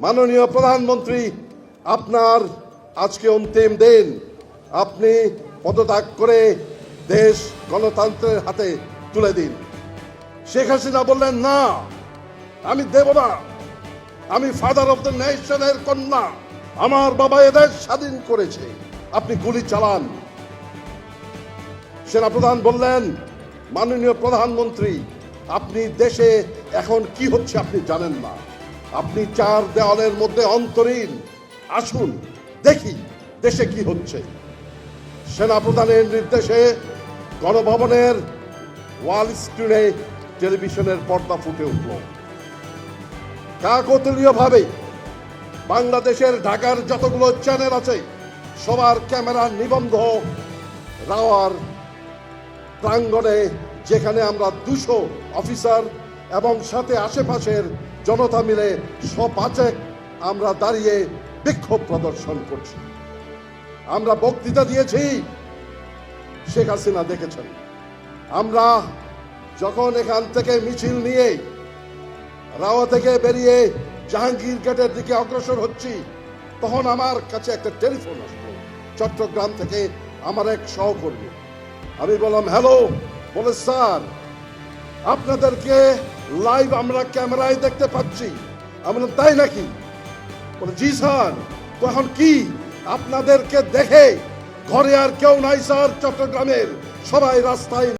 মাননীয় প্রধানমন্ত্রী, আপনার আজকে অন্তিম দিন। আপনি পদত্যাগ করে দেশ গণতন্ত্রের হাতে তুলে দিন। শেখ হাসিনা বললেন, না, আমি দেব না। আমি ফাদার অফ দ্য নেশনের কন্যা। আমার বাবা এদের স্বাধীন করেছে। আপনি গুলি চালান। সেনাপ্রধান বললেন, মাননীয় প্রধানমন্ত্রী, আপনি দেশে এখন কি হচ্ছে আপনি জানেন না। আপনি চার দেওয়ালের মধ্যে অন্তরীণ। আসুন, দেখি দেশে কি হচ্ছে। সেনাপ্রধানের নির্দেশে গণভবনের ওয়াল স্ক্রিনে টেলিভিশনের পর্দা ফুটে উঠল। কাকতলীয় ভাবে বাংলাদেশের ঢাকার যতগুলো চ্যানেল আছে, সবার ক্যামেরা নিবন্ধ রাওয়ার প্রাঙ্গণে, যেখানে আমরা দুশো অফিসার এবং সাথে আশেপাশের জনতা মিলে সপাচেক আমরা দাঁড়িয়ে বিক্ষোভ প্রদর্শন করছি। আমরা বক্তৃতা দিয়েছি, শেখ হাসিনা দেখেছেন। আমরা যখন এখান থেকে মিছিল নিয়ে রাওয়া থেকে বেরিয়ে জাহাঙ্গীর গেটের দিকে অগ্রসর হচ্ছি, তখন আমার কাছে একটা টেলিফোন আসলো, চট্টগ্রাম থেকে আমার এক সহকর্মী। আমি বললাম, হ্যালো বলে স্যার, আপনাদেরকে লাইভ আমরা ক্যামেরায় দেখতে পাচ্ছি। আমরা তাই নাকি? জি স্যার, তখন কি? আপনাদেরকে দেখে ঘরে আর কেউ নাই স্যার, চট্টগ্রামের। সবাই রাস্তায়